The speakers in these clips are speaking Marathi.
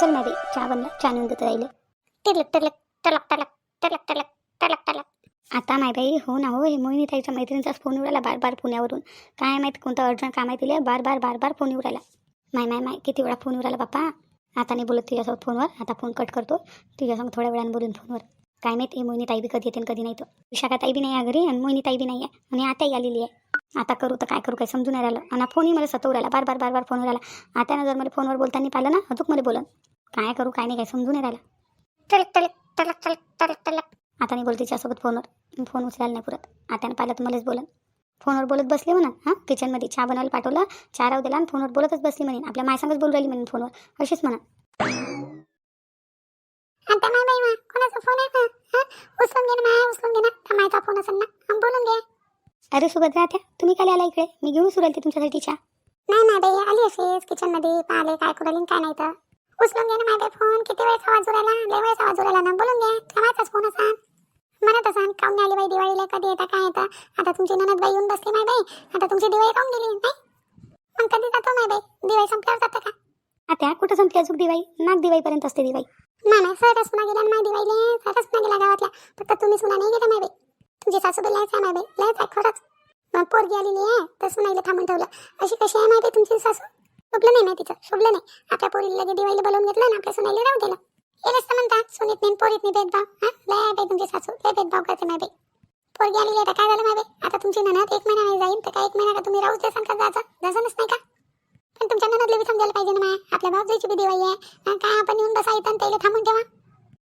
चल मॅबी चहा बनला चहा नेऊन देतो राहिले टिलक टिलक टलक टलक टलक टलक टलक टलक आता माय बाई हो ना हो हे मोहिनी ताईच्या मैत्रिणीचाच फोन उरायला बार बार पुण्यावरून. काय माहीत कोणतं अर्जंट काम आहे तिला बार बार बार बार फोन उरायला माय माय माय किती वेळा फोन उरायला बाप्पा. आता नाही बोलत तुझ्यासोबत फोनवर आता फोन कट करतो. तुझ्यासोबत थोड्या वेळानं बोलून फोनवर काय माहिती मोहिनी ताई बी कधी येते कधी नाही तो. विशाखा ताई बी नाही आहे घरी आणि मोहिनी ताई बी नाही आहे. आणि आताही आलेली आहे. आता करू तर काय करू काय समजून नाही राहिलं. आणि फोनही मला सतवू राहिला. बार बार बार बार फोन राहिला. आता जर मला फोनवर बोलताना पाहिलं ना अजून मला बोलन. काय करू काय नाही काय समजून नाही राहिलं. टलक टलक टलक टलक टलक टलक आता नाही बोलते तिच्यासोबत फोनवर. फोन उचलायला नाही पुरत. आत्यानं पाहिलं तर मलाच बोलन. फोनवर बोलत बसले म्हणा हां किचनमध्ये चहा बनवायला पाठवलं चहा राहू दिला आणि फोनवर बोलतच बसली म्हणे. आपल्या मायसंगच बोलू राहिली म्हणे फोनवर. अशीच म्हणा. कोणाचा फोन आहे? का हां? उचलून घे ना माय उचलून घे ना. फोन असेल ना. बोलून घे. अरे सुभद्रा त्या तुम्ही काय आला इकडे. मी घेऊन सुरायला तुमच्यासाठी चहा. नाही ना बाई आली अशीच किचनमध्ये पाहिले काय करू राहिली, काय नाही तर. उचलून घे ना बाई फोन किती वेळेस आवाज उरायला? लय वेळेस आवाज उरायला ना. बोलून घे. ठेवायचाच फोन असा. म्हणत असा काऊन नाही आली बाई दिवाळीला? कधी येता काय येतं? आता तुमची ननद बाई येऊन बसली माय बाई. आता तुमची दिवाळी राहून गेली? नाही? मग कधी जातो माय बाई? दिवाळी संपल्यावर जातं का? आता कुठं संपली अजून दिवाळी? नाग दिवाळीपर्यंत असते दिवाळी मामा सरस पुन्हा गेल्या माय दिवाळीले सरस पुन्हा गेला गावातल्या. फक्त तुम्ही सुना नाही गेला माय बाई तुमची सासूबाई लयच आहे माय बाई लयच आहे खरंच. मग पोरगी आलेली आहे तर सुनाईला थांबून ठेवलं. अशी कशी आहे माय बाई तुमची सासू? शोभलं नाही माहिती तिचं शोभलं नाही. आपल्या पोरीला लगे दिवाळीला बोलवून घेतलं ना आपल्या सुनाईला राहू दिलं. येलच तर म्हणतात सुनीत नाही पोरीत नाही भेदभाव. हा? लय बाई तुमची सासू लय भेदभाव करते माय बाई पोरगी आलेली आहे तर काय झालं माय बाई आता तुमची ननद एक महिना नाही जाईल तर काय एक महिना का तुम्ही राहूच देसान का जायचं? जायचंच नाही का? तुमच्या ननदला बी समजायला पाहिजे ना माय आपल्या भावजाईची बी दिवाळी आहे. हा, काय आपण येऊन बसा येतं त्याला थांबून ठेवा?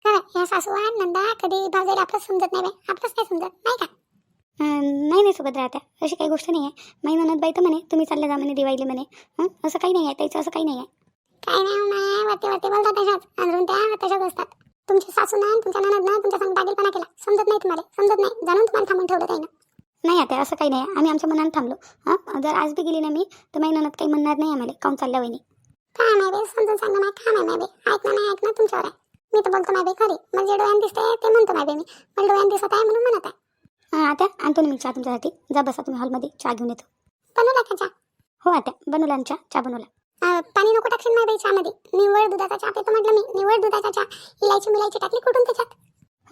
खरं या सासू आहे नंदा कधी भावजाईला आपलंच समजत नाही बाई. आपलंच नाही समजत नाही का? नाही नाही सुभद्रा आता अशी काही गोष्ट नाही आहे माई ननद बाई तर म्हणे तुम्ही चालले जा म्हणे दिवाळीला म्हणे. हं? असं काही नाही आहे त्याचं असं काही नाही आहे काय नाही माय वरती वरती बोलतात तशाच. अजून त्या तशाच असतात तुमची सासू ना तुमच्या ननद ना तुमच्या संग दागीलपणा केला. समजत नाही तुम्हाला. समजत नाही. जाणून तुम्हाला थांबून ठेवलं काही नाही आता असं काही नाही. आम्ही आमच्या मनानं थांबलो. हां? जर आज बी गेली ना मी तर माझी ननद काही म्हणणार नाही आम्हाला. काऊन चालल्या वहिनी. काय नाही बे समजून सांगा माय काय नाही बे ऐकणं नाही ऐकणं तुमच्यावर आहे. मी तर बोलतो माय बे खरी. मला जे डोळ्यान दिसतंय ते म्हणतो माय बे मी. मला डोळ्यान दिसत आहे म्हणून म्हणत आहे. हां आता आणतो मी चहा तुमच्यासाठी. जा बसा तुम्ही हॉलमध्ये चहा घेऊन येतो. बनवला का चहा. हो आता बनवला ना चहा. चहा बनवला. पाणी नको टाकशील माय बाई चहामध्ये. निव्वळ दुधाचा चहा पितो म्हटलं मी. निव्वळ दुधाचा चहा. इलायची मिलायची टाकली कुठून त्याच्यात?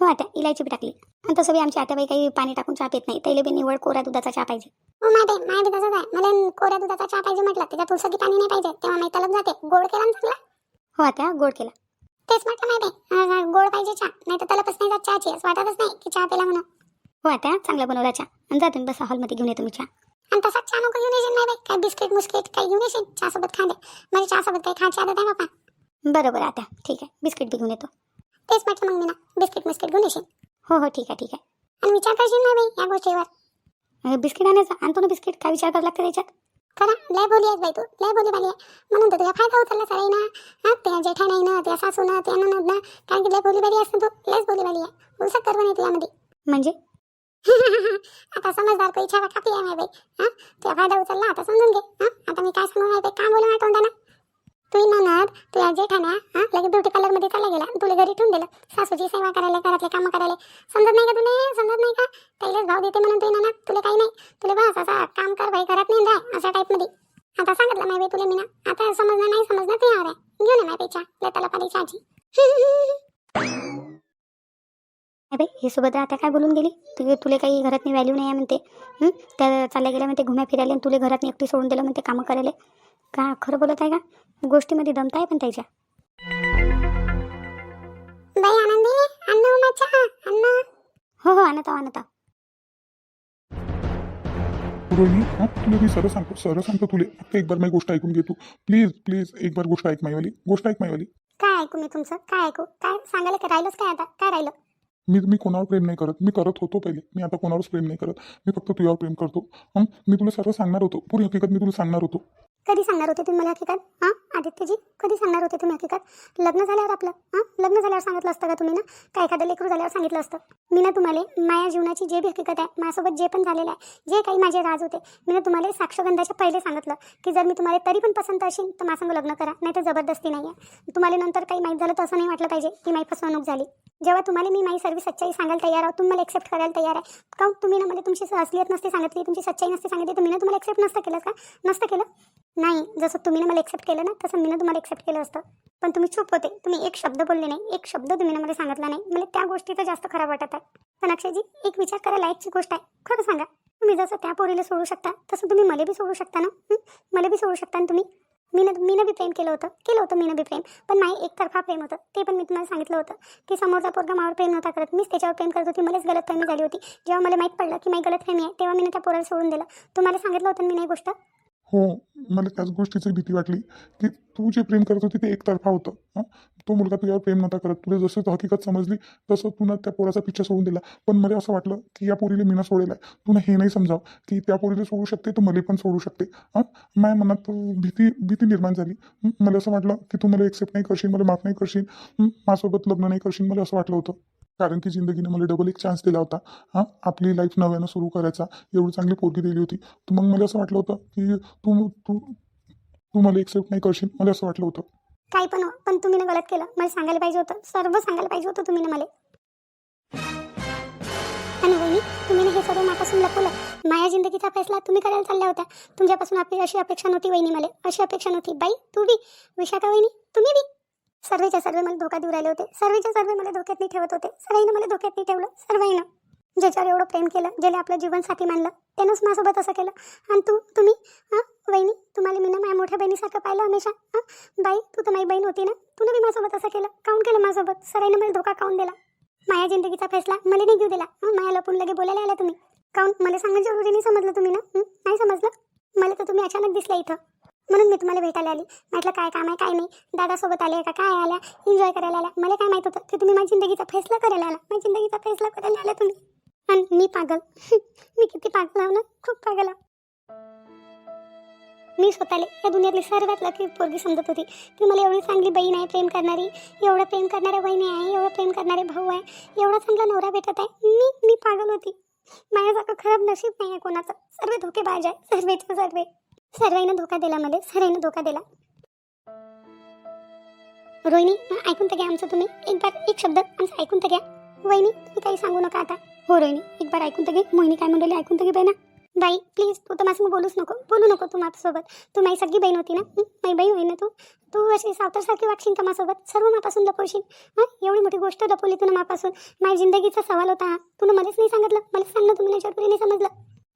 हो आता इलायची बी टाकली. आणि तसं बी आमच्या आत्याबाई काही पाणी टाकून चहा पित नाही. त्याला बी निव्वळ कोऱ्या दुधाचा चहा पाहिजे. हो माय बी तसंच आहे. मला कोऱ्या दुधाचा चहा पाहिजे म्हटलं त्याच्यात तुळसाची पाणी नाही पाहिजे. तेव्हा मी तलप जाते. गोड केला ना चांगला? हो आता गोड केला. तेच म्हटलं बाई अं, गोड पाहिजे चहा. नाही तर तलपच नाही जात चहाची. असं वाटतच नाही की चहा पिला म्हणून. हो आता चांगला बनवला चहा. आणि जा तुम्ही बसा हॉलमध्ये घेऊन येतो मी चहा. आणि तसाच चहा नको घेऊन येशील नाही काय बिस्किट मुस्किट काही घेऊन येशील? चहासोबत खांदे म्हणजे चहासोबत काही खायची आदत आहे बापा बरं बरं आता ठीक आहे. बिस्किट बी घेऊन येतो. तेच म्हटलं मग मी ना बिस्किट बिस्किट घेऊन येशील. हो हो ठीक आहे ठीक आहे. आणि विचार करशील नाही बाई या गोष्टीवर. बिस्किट आणायचं? आणतो ना बिस्किट. काय विचार करावं लागतं त्याच्यात? खरं लय बोली आहेस बाई तू. लय बोली बाली आहे म्हणून तर तुझा फायदा उचलला सराई ना हा त्या जेठानाई ना त्या सासू ना त्या ननद ना कारण की लय बोली बाली असतं तू. लयच बोली बाली आहे. उलसक करवं नाही तुझ्यामध्ये? म्हणजे? आता समजदार इच्छा कापली आहे माय बाई. हा तुझा फायदा उचलला आता समजून घे. हा आता मी काय सांगू माय बाई? काम बोलू माझ्या तोंडानं तुझी ननद या जेठाण्या हा? लगेच ब्युटी पार्लरमध्ये चालला गेला. तुला घरी ठेवून दिलं. सासूची सेवा करायला घरातले कामं करायला. समजत नाही का तुला समजत नाही का? त्यालाच भाव देते म्हणून तुझी ननद तुला काही नाही. तुला बस असा काम कर भाई घरात नाही राह अशा टाईपमध्ये आता सांगितलं माय बाई तुला मी ना. आता समजणार नाही समजणार तुझ्यावर आहे घेऊ ना माय पेच्या लेताला पाली अबे बाई हे सुभद्रा आता काय बोलून गेली? तुझे तुले काही घरात नाही व्हॅल्यू नाही आहे म्हणते. त्या चालल्या गेल्या म्हणते घुम्या फिरायला तुले घरात एकटी सोडून दिलं म्हणते कामं करायला. का? खरं बोलत आहे का? गोष्टीमध्ये दमत आहे पण त्याच्या बाई आनंदी अन्न उमाच्या अन्न. हो हो आणत आणत. रोहिणी हा तुला मी सरळ सांगतो सरळ सांगतो तुले. फक्त एक बार माझी गोष्ट ऐकून घे तू. प्लीज प्लीज एक बार गोष्ट ऐक माईवाली. गोष्ट ऐक माईवाली. काय ऐकू मी तुमचं? काय ऐकू? काय सांगायला काय राहिलंच काय आता? काय राहिलं? मी मी कोणावर प्रेम नाही करत. मी करत होतो पहिले. मी आता कोणावरच प्रेम नाही करत. मी फक्त तुझ्यावर प्रेम करतो. हं? मी तुला सर्व सांगणार होतो. पुरी हकीकत मी तुला सांगणार होतो. कधी सांगणार होते तुम्ही मला हकीकत? हां? आदित्यजी कधी सांगणार होते तुम्ही हकीकत? लग्न झाल्यावर आपलं हां? लग्न झाल्यावर सांगितलं असतं का तुम्ही ना? काय एखादं लेकरू झाल्यावर सांगितलं असतं? मी ना तुम्हाला माझ्या जीवनाची जे बी हकीकत आहे माझ्यासोबत जे पण झालेलं आहे जे काही माझे राज होते मी ना तुम्हाला साक्षगंधाच्या पहिले सांगितलं की जर मी तुम्हाला तरी पण पसंत असेल तर माझ्यासंग लग्न करा नाही तर जबरदस्ती नाही आहे तुम्हाला नंतर काही माहीत झालं तर असं नाही वाटलं पाहिजे की माझी फसवणूक झाली. जेव्हा तुम्हाला मी माझी सर्व सच्चाई सांगायला तयार आहोत तुम्ही मला एक्सेप्ट करायला तयार आहे. का तुम्ही ना मला तुमची असलियत नसते सांगितली तुमची सच्चाई नसते सांगितली तुम्ही ना तुम्हाला एक्सेप्ट नसतं केलं का? नसतं केलं? नाही जसं तुम्ही ना मला एक्सेप्ट केलं ना तसं मी ना तुम्हाला एक्सेप्ट केलं असतं. पण तुम्ही चूप होते. तुम्ही एक शब्द बोलले नाही एक शब्द तुम्ही ना मला सांगितला नाही. मला त्या गोष्टीचं जास्त खराब वाटत आहे पण अक्षयजी एक विचार करा लायकची गोष्ट आहे. खरं सांगा. तुम्ही जसं त्या पोरीला सोडू शकता तसं तुम्ही मला बी सोडू शकता ना? मला बी सोडू शकता ना तुम्ही? मी ना मी बी प्रेम केलं होतं. केलं होतं मी बी प्रेम. पण नाही एकतर्फा प्रेम होतं. ते पण मी तुम्हाला सांगितलं होतं की समोरचा पोरगा मावर प्रेम नव्हता करत. मीच त्याच्यावर प्रेम करत होती. मलाच गलतफहमी झाली होती. जेव्हा मला माहीत पडलं की माझी गलतफहमी आहे तेव्हा मी त्या पोराला सोडून दिलं. तुम्हाला सांगितलं होतं मी नाही गोष्ट? हो मला त्याच गोष्टीची भीती वाटली की तू जे प्रेम करत होती ते एकतर्फा होतं तो मुलगा तुझ्यावर प्रेम नव्हता करत. तुला जसं हकीकत समजली तसं तुला त्या पोराचा पिच्छा सोडून दिला. पण मला असं वाटलं की या पोरीला मीनं सोडेल. आहे तुला हे नाही समजाव की त्या पोरीला सोडू शकते तर मला पण सोडू शकते हां. माझ्या मनात भीती भीती निर्माण झाली. मला असं वाटलं की तू मला एक्सेप्ट नाही करशील मला माफ नाही करशील माझ्यासोबत लग्न नाही करशील मला असं वाटलं होतं. कारण की जिंदगीने मला डबल एक चान्स दिला होता. हां आपली लाईफ नव्यानं सुरू करायचा. एवढी चांगली पोरगी दिली होती. तर मग मला असं वाटलं होतं की तू तू तू मला एक्सेप्ट नाही करशील मला असं वाटलं होतं. काय पण हो, पण तुम्ही ना गलत केलं. मला सांगायला पाहिजे होतं. सर्व सांगायला पाहिजे होतं तुम्ही ना मला. आणि वहिनी तुम्ही हे सर्व माझ्यापासून लपवलं. माझ्या जिंदगीचा फैसला तुम्ही करायला चालल्या होत्या. तुमच्यापासून आपली अशी अपेक्षा नव्हती वहिनी मला. अशी अपेक्षा नव्हती. बाई तू बी. विशाखा वहिनी तुम्ही बी. सर्वेच्या सर्व मला धोका देऊ राहिले होते. सर्वेच्या सर्वे मला धोक्यात नाही ठेवत होते. सर्वांना मला धोक्यात नाही ठेवलं. सर्वांना. ज्याच्यावर एवढं प्रेम केलं ज्याला आपलं जीवन साथी मानलं त्यानंच माझ्यासोबत असं केलं. आणि तू तुम्ही हां वहिनी तुम्हाला मी ना माझ्या मोठ्या बहिणीसारखं पाहिलं हमेशा. हां बाई तू तर माझी बहीण होती ना? तुला बी माझ्यासोबत असं केलं. काऊन केलं माझ्यासोबत? सराईनं मला धोका काऊन दिला? माझ्या जिंदगीचा फैसला मला नाही घेऊ दिला. हां माझ्या लपून लगे बोलायला आला तुम्ही. काऊन? मला सांगणं जरुरी नाही समजलं तुम्ही ना? नाही समजलं? मला तर तुम्ही अचानक दिसल्या इथं. म्हणून मी तुम्हाला भेटायला आली. म्हटलं काय काम आहे काय नाही. दादासोबत आले का? काय आल्या? एन्जॉय करायला आल्या. मला काय माहीत होतं की तुम्ही माझ्या जिंदगीचा फैसला करायला आला. माझ्या जिंदगीचा फैसला करायला आला तुम्ही. आणि मी पागल. मी किती पागल आहो ना? खूप पागल आहो. मी स्वतःला या दुनियातली सर्वात लकी पोरगी समजत होती. की मला एवढी चांगली बहीण आहे प्रेम करणारी. एवढं प्रेम करणाऱ्या बहिणी आहे एवढं प्रेम करणारे भाऊ आहे. एवढा चांगला नवरा भेटत आहे. मी मी पागल होती. माझ्यासारखं खराब नशीब नाही आहे कोणाचं. सर्व धोकेबाज आहे. सर्वेचे सर्वे. सर्वांना धोका दिला मला सर्वांना धोका दिला. रोहिणी ऐकून तर घ्या आमचं तुम्ही. एक बार एक शब्द आमचं ऐकून तर घ्या. वहिनी तुम्ही काही सांगू नका आता. हो रोहिणी एक बार ऐकून तर घे. मोहिनी काय म्हणली ऐकून तर घे बहिणा. बाई प्लीज तू तर माझं बोलूच नको. बोलू नको तू माझ्यासोबत. तू माझी सगळी बहीण होती ना? माझी बहीण होई ना तू? तू अशी सावतरसारखी वागशील का माझ्यासोबत? सर्व मापासून लपवशील. हां? एवढी मोठी गोष्ट लपवली तू मापासून. माझ्या जिंदगीचा सवाल होता. हा तुला मलाच नाही सांगितलं. मला सांगणं तुम्ही याच्यावर नाही समजलं.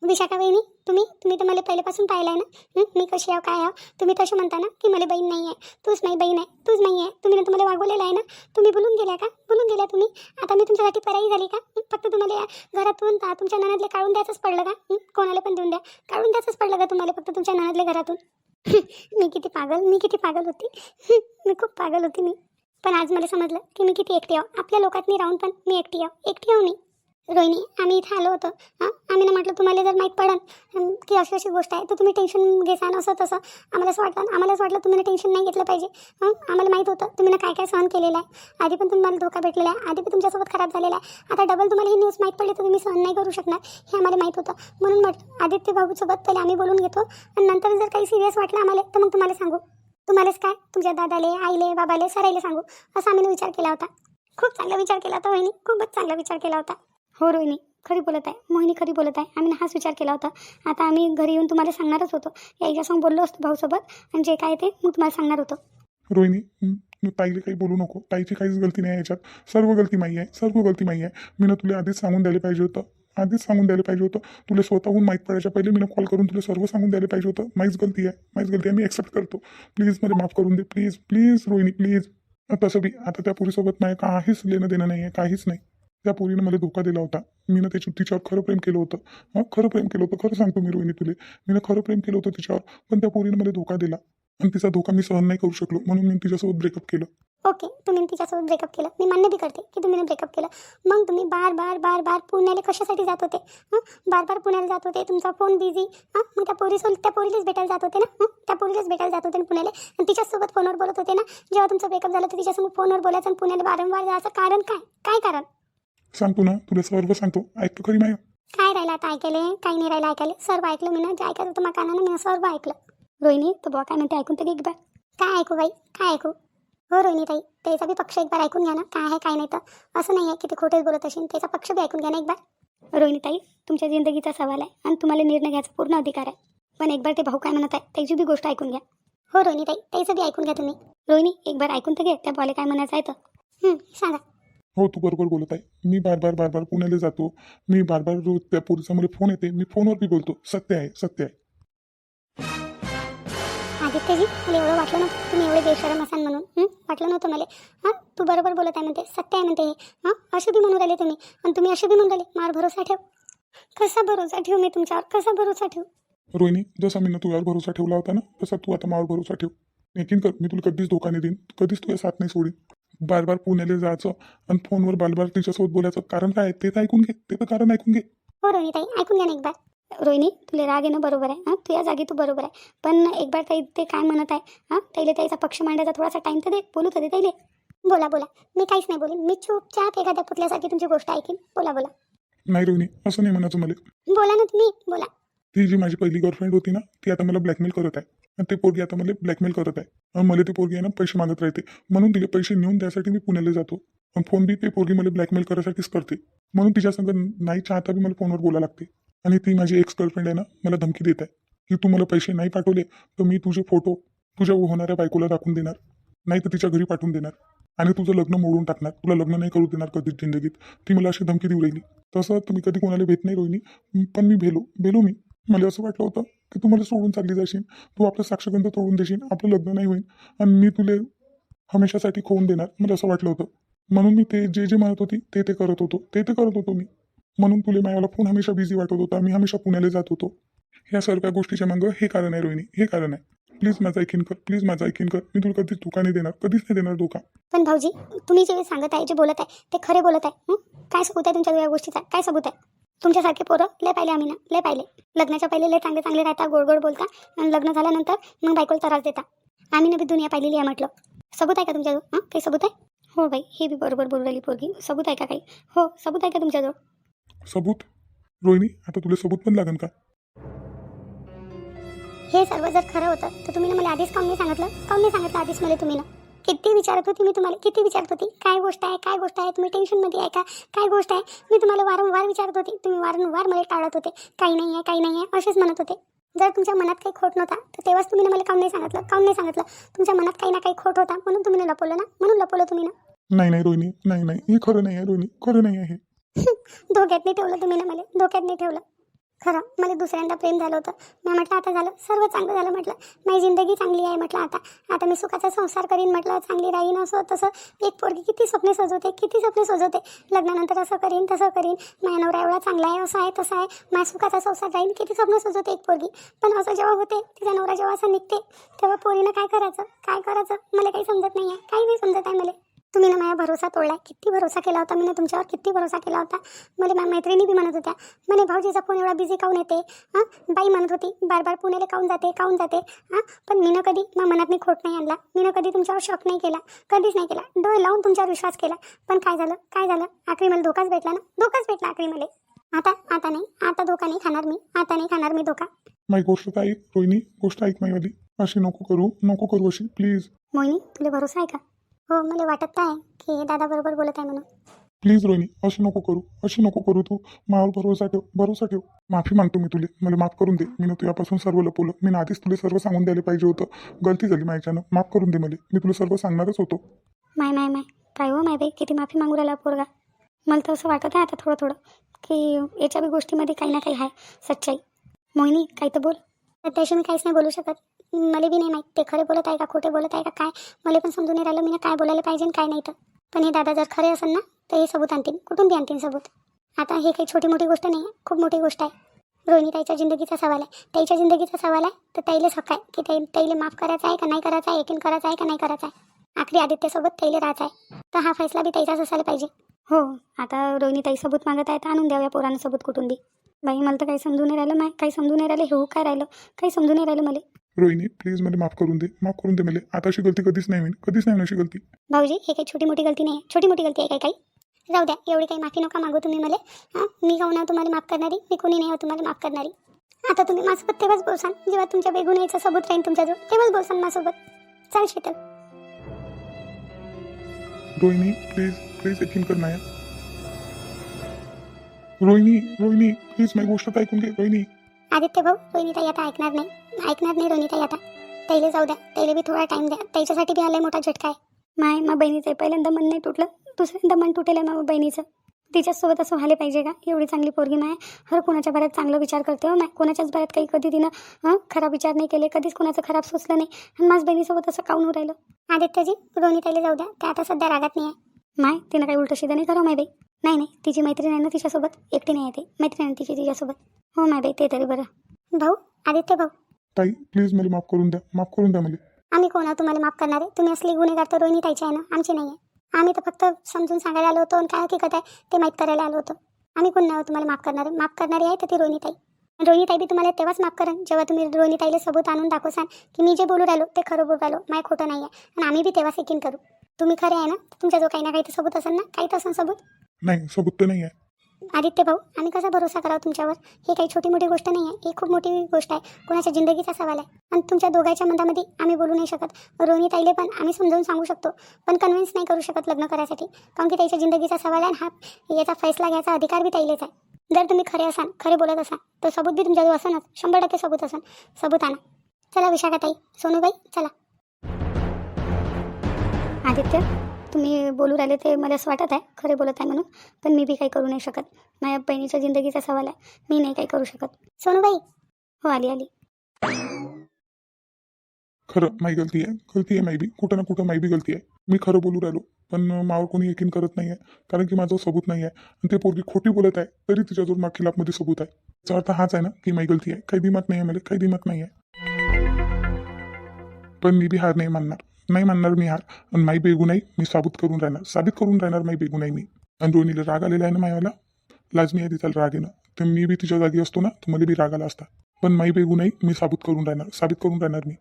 विशाखा वहिनी तुम्ही तुम्ही तर मला पहिल्यापासून पाहिलं आहे ना मी कशी आहो काय आहो? तुम्ही तसे म्हणता ना की मला बहीण नाही आहे तूच नाही बहीण आहे. तूच नाही आहे तुम्ही ना तुम्हाला वागवलेलं आहे ना? तुम्ही बोलून गेल्या का? बोलून गेल्या तुम्ही? आता मी तुमच्यासाठी पराई झाली का? फक्त तुम्हाला या घरातून तुमच्या ननातले काढून द्यायचंच पडलं का? कोणाला पण देऊन द्या. काढून द्यायचंच पडलं का तुम्हाला फक्त तुमच्या ननातल्या घरातून? मी किती पागल मी किती पागल होती? मी खूप पागल होती मी. पण आज मला समजलं की मी किती एकटी आहो. आपल्या लोकांनी राहून पण मी एकटी आहो. एकटी आहो मी. रोहिणी आम्ही इथं आलो होतो. हां? आम्ही ना म्हटलं तुम्हाला जर माहीत पडन की अशी अशी गोष्ट आहे तर तुम्ही टेन्शन घेसान असं तसं. आम्हाला असं वाटलं आम्हालाच वाटलं तुम्ही टेन्शन नाही घेतलं पाहिजे. आम्हाला माहीत होतं तुम्ही ना काय काय सहन केलेलं आहे. आधी पण तुम्हाला धोका भेटलेला आहे. आधी पण तुमच्यासोबत खराब झालेला आहे. आता डबल तुम्हाला ही न्यूज माहीत पडली तर तुम्ही सहन नाही करू शकणार हे आम्हाला माहीत होतं. म्हणून म्हटलं आदित्य भाऊसोबत पहिले आम्ही बोलून घेतो. आणि नंतर जर काही सिरियस वाटलं आम्हाला तर मग तुम्हाला सांगू. तुम्हालाच काय? तुमच्या दादाले आईले बाबाले सराईले सांगू. असा आम्ही विचार केला होता. खूप चांगला विचार केला होता वहिनी खूपच चांगला विचार केला होता. हो रोहिणी खरी बोलत आहे. मोहिनी खरी बोलत आहे. आम्ही हाच विचार केला होता. आता आम्ही घरी येऊन तुम्हाला सांगणारच होतो. सांग बोललो असतो भाऊसोबत. आणि जे काय ते मग तुम्हाला सांगणार होतो. रोहिणी ताईला काही बोलू नको. ताईची काहीच गलती नाही याच्यात. सर्व गलती माही आहे. सर्व गलती माही आहे. मी ना तुला आधीच सांगून द्यायला पाहिजे होतं. आधीच सांगून द्यायला पाहिजे होतं. तुला स्वतःहून माहीत पडायच्या पहिले मी कॉल करून तुला सर्व सांगून द्यायला पाहिजे होतं. माहीच गलती आहे. माहीच गलती आहे. मी एक्सेप्ट करतो. प्लीज मला माफ करून दे. प्लीज प्लीज रोहिणी प्लीज तसं बी आता त्या पुरीसोबत नाही काहीच लेणं देणं नाही आहे काहीच नाही. त्या पोरीनं मला धोका दिला होता. मी ना त्याच्या तिच्यावर खरं प्रेम केलं होतं. हां? खरं प्रेम केलं होतं. खरं सांगतो मी रोहिणी तुले. मी ना खरं प्रेम केलं होतं तिच्यावर पण त्या पोरीनं मला धोका दिला. आणि तिचा धोका मी सहन नाही करू शकलो. म्हणून मी तिच्यासोबत ब्रेकअप केलं. ओके. तुम्ही तिच्यासोबत ब्रेकअप केलं. मी मान्य बी करते की तुम्ही ब्रेकअप केलं. मग तुम्ही बार बार बार बार पुण्याला कशासाठी जात होते? हां? बार बार पुण्याला जात होते. तुमचा फोन बिझी हां? मग त्या पोरीसोबत त्या पोरीलाच भेटायला जात होते ना? हं? त्या पोरीलाच भेटायला जात होते ना पुण्याला? आणि तिच्यासोबत फोनवर बोलत होते ना? जेव्हा तुमचं ब्रेकअप झालं तर तिच्यासोबत फोनवर बोलायचं आणि पुण्याला वारंवार जायचं. कारण काय? काय कारण? सांगतो ना तुला सर्व सांगतो. ऐकतो खरी माया. काय राहिलं आता ऐकायले? काही नाही राहिलं ऐकायले. सर्व ऐकलं मी ना जे ऐकायचं होतं माझ्या कानानं मी सर्व ऐकलं. रोहिणी तो बुवा काय म्हणते ऐकून तर घे एक बार काय ऐकू बाई? काय ऐकू? हो रोहिणीताई त्याचा बी पक्ष एक बार ऐकून घ्या ना. काय आहे काय नाही तर. असं नाही आहे की ते खोटेच बोलत असेल. त्याचा पक्ष बी ऐकून घ्या ना एक बार रोहिणीताई तुमच्या जिंदगीचा सवाल आहे आणि तुम्हाला निर्णय घ्यायचा पूर्ण अधिकार आहे. पण एक बार ते भाऊ काय म्हणत आहे त्याची बी गोष्ट ऐकून घ्या. हो रोहिणीताई त्याचं बी ऐकून घ्या तुम्ही. रोहिणी एक बार ऐकून तर घे. त्या बॉले काय म्हणायचं आहे तर. हं, सांगा. हो तू बरोबर बोलत आहे. मी बार बार बार बार पुण्याला जातो. मी बार बार रोज त्या पोरीचा मला फोन येते. मी फोनवर बी बोलतो. सत्य आहे सत्य आहे. आदित्यजी मला एवढं वाटलं नव्हतं. तुम्ही एवढे बेशरम असाल म्हणून हं? वाटलं नव्हतं मला. हां? तू बरोबर बोलत आहे म्हणते. सत्य आहे म्हणते हे. हां? असे बी म्हणून राहिले तुम्ही. आणि तुम्ही असे बी म्हणून राहिले. मार भरोसा ठेव. कसा भरोसा ठेवू मी तुमच्यावर? कसा भरोसा ठेवू? रोहिणी जसा मी ना तुझ्यावर भरोसा ठेवला होता ना तसा तू आता मावर भरोसा ठेव. यकीन कर. मी तुला कधीच धोका नाही देईन. कधीच तुझ्या साथ नाही सोडीन. बार बार पुण्याला जायचं आणि फोनवर बारबार तिच्यासोबत बोलायचं. कारण काय? आहे ते तर ऐकून घे. ते तर कारण ऐकून घे. हो रोहिणीताई ऐकून घ्या ना एक बार रोहिणी तुला राग येणं बरोबर आहे. हां तुझ्या जागी तू बरोबर आहे. पण एक बार ताई ते काय म्हणत आहे? हां त्याला त्याचा पक्ष मांडायचा थोडासा टाईम तर दे. बोलू तर दे त्याला बोला बोला. मी काहीच नाही बोलेन. मी चुपचाप एखाद्या पुतल्यासारखी तुमची गोष्ट ऐकीन. बोला बोला. नाही रोहिणी असं नाही म्हणायचं मला. बोला ना तुम्ही. बोला. ती जी माझी पहिली गर्लफ्रेंड होती ना ती आता मला ब्लॅकमेल करत आहे. आणि ती पोरगी आता मला ब्लॅकमेल करत आहे. मला ती पोरगी आहे ना पैसे मागत राहते. म्हणून तिला पैसे नेऊन द्यासाठी मी पुण्याला जातो. आणि फोन बी ते पोरगी मला ब्लॅकमेल करायसाठीच करते. म्हणून तिच्या संग नाही चाहता बी मला फोनवर बोलायला लागते. आणि ती माझी एक्स गर्लफ्रेंड आहे ना मला धमकी देत आहे. की तू मला पैसे नाही पाठवले तर मी तुझे फोटो तुझ्या होणाऱ्या बायकोला दाखवून देणार. नाही तर तिच्या घरी पाठवून देणार. आणि तुझं लग्न मोडून टाकणार. तुला लग्न नाही करू देणार कधीच जिंदगीत. ती मला अशी धमकी देऊ राहिली. तसं तुम्ही कधी कोणाला भेट नाही रोहिणी पण मी भेलो. भेलो मी. मला असं वाटलं होतं की तू मला सोडून चालली जाशील. तू आपलं साक्षगंध तोडून देशील आपलं लग्न नाही होईल. आणि मी तुला हमेशासाठी खोवून देणार मला असं वाटलं होतं. म्हणून मी ते जे जे म्हणत होती ते ते करत होतो. ते ते करत होतो मी. म्हणून तुले मायाला फोन हमेशा बिझी वाटत होता. मी हमेशा पुण्याला जात होतो. ह्या सर्व गोष्टीच्या मागं हे कारण आहे रोहिणी. हे कारण आहे. प्लीज माझा ऐकीन कर. प्लीज माझा ऐकीन कर. मी तुला कधीच धोका नाही देणार. कधीच नाही देणार धोका. पण भाऊजी तुम्ही जे सांगत आहे जे बोलत आहे ते खरे बोलत आहे काय सबूत आहे तुमच्या गोष्टीचा? काय सबूत आहे? तुमच्यासारखे पोरं लय पाहिले आम्ही ना लय पाहिले. लग्नाच्या पहिले लय चांगले चांगले राहता गोड गोड बोलता आणि लग्न झाल्यानंतर मग बायकोला त्रास देता. आम्ही ना बी दुनिया पाहिलेली आहे म्हटलं. सबूत आहे का तुमच्याजवळ? हां? काही सबूत आहे? हो बाई हे बी बरोबर बोलू राहिली पोरगी. सबूत आहे का काही? हो सबूत आहे का तुमच्याजवळ? सबूत? रोहिणी आता तुला सबूत पण लागेल का? हे सर्व जर खरं होतं तर तुम्ही ना मला आधीच काऊन नाही सांगितलं? काऊन नाही सांगितलं आधीच मला तुम्ही ना? किती विचारत होती मी तुम्हाला किती विचारत होती? काय गोष्ट आहे काय गोष्ट आहे? तुम्ही टेन्शनमध्ये आहे का? काय गोष्ट आहे? मी तुम्हाला वारंवार विचारत होती. तुम्ही वारंवार मला टाळत होते. काही नाही आहे काही नाही आहे असेच म्हणत होते. जर तुमच्या मनात काही खोट नव्हता तर तेव्हाच तुम्ही ना मला काऊन नाही सांगितलं? काऊन नाही सांगितलं? तुमच्या मनात काही ना काही खोट होता म्हणून तुम्ही लपवलं ना? म्हणून लपवलं तुम्ही ना नाही नाही रोहिणी नाही नाही हे खरं नाही आहे रोहिणी खरं नाही आहे. धोक्यात नाही ठेवलं तुम्ही ना मला धोक्यात नाही ठेवलं. हो खरं मला दुसऱ्यांदा प्रेम झालं होतं. मी म्हटलं आता झालं. सर्व चांगलं झालं म्हटलं. माझी जिंदगी चांगली आहे म्हटलं आता. आता मी सुखाचा संसार करीन म्हटलं. चांगली राहीन असं तसं. एक पोरगी किती स्वप्ने सजवते किती स्वप्ने सजवते. लग्नानंतर असं करीन तसं करीन. माझ्या नवरा एवढा चांगला आहे असं आहे तसं आहे. माझ्या सुखाचा संसार राहीन किती स्वप्न सजवते एक पोरगी. पण असं जेव्हा होते तिचा नवरा जेव्हा असं निघते तेव्हा पोरीनं काय करायचं? काय करायचं? मला काही समजत नाही आहे काही नाही समजत आहे मला. तुम्ही ना माझ्या भरोसा तोडला किती भरोसा केला होता मी ना तुमच्यावर? किती भरोसा केला होता? मला माझ्या मैत्रिणी बी म्हणत होत्या. म्हणे भाऊजीचा फोन एवढा बिझी काऊन येते? हां? बाई म्हणत होती बार बार पुण्याला काऊन जाते? काऊन जाते? हां? पण मी ना कधी मग मनात मी खोट नाही आणला. मी ना कधी तुमच्यावर शॉक नाही केला. कधीच नाही केला. डोळे लावून तुमच्यावर विश्वास केला. पण काय झालं? काय झालं? आखरी मला धोकाच भेटला ना? धोकाच भेटला आखरी मला. आता आता नाही. आता धोका नाही खाणार मी. आता नाही खाणार मी धोका. माझी गोष्ट तर ऐक रोहिणी. गोष्ट ऐक माझीवाली अशी नको करू. नको करू अशी. प्लीज मोहिनी तुला भरोसा आहे का? हो मला वाटत आहे की हे दादा बरोबर बोलत आहे म्हणून. प्लीज रोहिणी अशी नको करू अशी नको करू तू. माझ्यावर भरोसा ठेव भरोसा ठेव. माफी मागतो मी तुले मला माफ करून दे. मी तुझ्यापासून सर्व लपवलं. मी ना आधीच तुला सर्व सांगून द्यायला पाहिजे होतं. गलती झाली माझ्यानं माफ करून दे मला. मी तुला सर्व सांगणारच होतो. माय माय माय. काय हो माय बाई किती माफी मागू राहिला पोरगा. मला तर असं वाटत आहे आता थोडं थोडं की याच्या बी गोष्टीमध्ये काही ना काही आहे सच्चाई. मोहिनी काही तर बोल. त्याशी मी काहीच नाही बोलू शकत. मला बी नाही माहीत ते खरे बोलत आहे का खोटे बोलत आहे का काय? मला पण समजून नाही राहिलं मी काय बोलायला पाहिजे काय नाही तर. पण हे दादा जर खरे असेल ना तर हे सबूत आणतील कुठून बी आणतील सबूत? आता हे काही छोटी मोठी गोष्ट नाही आहे खूप मोठी गोष्ट आहे. रोहिणी ताईच्या जिंदगीचा सवाल आहे. ताईच्या जिंदगीचा सवाल आहे तर ताईलेच हक्क आहे की ताई ताईले माफ करायचा आहे का नाही करायचा आहे एकीन करायचा आहे का नाही करायचा आहे? आखरी आदित्यसोबत ताईले राहत आहे. तर हा फैसला बी ताईचाच असायला पाहिजे. हो आता रोहिणी ताई सबूत मागत आहे तर आणून द्याव्या पोरानं सबूत कुठून बी. बाई मला तर काही समजून नाही राहिलं माय काही समजून नाही राहिलं हे हो काय राहिलं? काही समजून नाही राहिलं मला. रोहिणी प्लीज मला माफ करून दे. माफ करून दे मला. आता अशी गलती कधीच नाही होईल कधीच नाही होईल अशी गलती. भाऊजी हे काही छोटी मोठी गलती नाही छोटी मोठी गलती आहे काही काही जाऊ द्या एवढी काही माफी नका मागू तुम्ही मला. हां मी काहून आहे तुम्हाला माफ करणारी? मी कोणी नाही हो तुम्हाला माफ करणारी? आता तुम्ही माझ्यासोबत तेव्हाच बोलसान. जेव्हा तुमच्या बेगुन यायचं सबूत राहील तुमच्याजवळ तेव्हाच बोलसान माझ्यासोबत. चाल शीतल रोहिणी प्लीज प्लीज यकीन कर माया. रोहिणी रोहिणी प्लीज माझी गोष्ट ऐकून घे. रोहिणी. आदित्य भाऊ रोहिणीताई आता ऐकणार नाही. ऐकणार नाही रोहिणीताई आता. त्याला जाऊ द्या. त्याला बी थोडा टाइम द्या. त्याच्यासाठी बी आलाय मोठा झटका आहे. माय मा बहिणीचं आहे. पहिल्यांदा मन नाही तुटलं. दुसऱ्यांदा मन तुटेल आहे मा बहिणीचं. तिच्याचसोबत असं व्हायला पाहिजे का? एवढी चांगली पोरगी माय. हर कोणाच्या बऱ्यात चांगला विचार करते हो माय. कोणाच्याच बऱ्यात काही कधी तिनं हं खराब विचार नाही केले. कधीच कोणाचं खराब सुचलं नाही. आणि माझ्या बहिणीसोबत असं काऊन राहिलं? आदित्यजी रोहिणीताईला जाऊ द्या. त्या आता सध्या रागात नाही आहे. माय तिनं काही उलटं शिदा नाही करा माय बाई. नाही नाही. तिची मैत्रीण आहे ना तिच्यासोबत? एकटी नाही आहे ती. मैत्रीण आहे तिची तिच्यासोबत. हो माय बाई ते तरी बरं. भाऊ आदित्य भाऊ. ताई प्लीज मला माफ करून द्या. माफ करून द्या मला. आम्ही कोण आहोत तुम्हाला माफ करणारे तुम्ही असली गुन्हेगार तर रोहिणी ताईची आहे ना? आमची नाही आहे. आम्ही तर फक्त समजून सांगायला आलो होतो आणि काय हकीकत आहे ते माहीत करायला आलो होतो. आम्ही कोण नाही आहोत तुम्हाला माफ करणारे माफ करणारी आहे तर ती रोहिणी ताई. रोहिणी ताई बी तुम्हाला तेव्हाच माफ करेन जेव्हा तुम्ही रोहिणी ताईला सबूत आणून दाखवसान की मी जे बोलू राहिलो ते खरं बोलू राहिलो माय खोटं नाही आहे. आणि आम्ही बी तेव्हाच यकीन करू. तुम्ही खरे आहे ना? तुमच्या जो काही ना काही तर सबूत असेल ना? काही तर असेल सबूत? नाही सबूत तर नाही आहे. आदित्य भाऊ आम्ही कसा भरोसा करावा तुमच्यावर? हे काही छोटी मोठी गोष्ट नाही आहे ही खूप मोठी गोष्ट आहे. कोणाच्या जिंदगीचा सवाल आहे. आणि तुमच्या दोघांच्या मनामध्ये आम्ही बोलू नाही शकत. रोहिणी ताईले पण आम्ही समजावून सांगू शकतो. पण कन्व्हिन्स नाही करू शकत लग्न करायसाठी. कारण की त्याच्या जिंदगीचा सवाल आहे आणि हा याचा फैसला घ्यायचा अधिकार बी ताईलेच आहे. जर तुम्ही खरे असाल खरे बोलत असाल तर सबूत बी तुमच्याजवळ असणच शंभर टक्के सबूत असेल सबूत आणा. चला विशाखा ताई सोनूबाई चला. आदित्य? तुम्ही बोलू राहिले ते मला असं वाटत आहे खरे बोलत आहे म्हणून. पण मी बी काही करू नाही शकत. माझ्या बहिणीच्या जिंदगीचा सवाल आहे. मी नाही काही करू शकत. सोनूबाई. हो आली आली. खरं माही गलती आहे. गलती आहे माही बी. कुठं ना कुठं माही बी गलती आहे. मी खरं बोलू राहिलो. पण मावर कोणी यकीन करत नाही आहे. कारण की माझं सबूत नाही आहे. आणि ते पोरगी खोटी बोलत आहे तरी तिच्याजवळ मा खिलाफमध्ये सबूत आहे. त्याचा अर्थ हाच आहे ना की माही गलती आहे. काही दिमाग नाही आहे मला काही दिमाग नाही आहे. पण मी बी हार नाही मानणार. नाही म्हणणार मी हार आणि माई बेगुनाई मी साबूत करून राहणार. साबित करून राहणार माई बेगुनाई मी. आणि रोहिणीला राग आलेला आहे ना मायाला? लाजमी आहे तिचा राग येणं तर मी बी तिच्या जागी असतो ना तर मला बी राग आला असता पण माई बेगुनाई मी साबूत करून राहणार. साबित करून राहणार मी.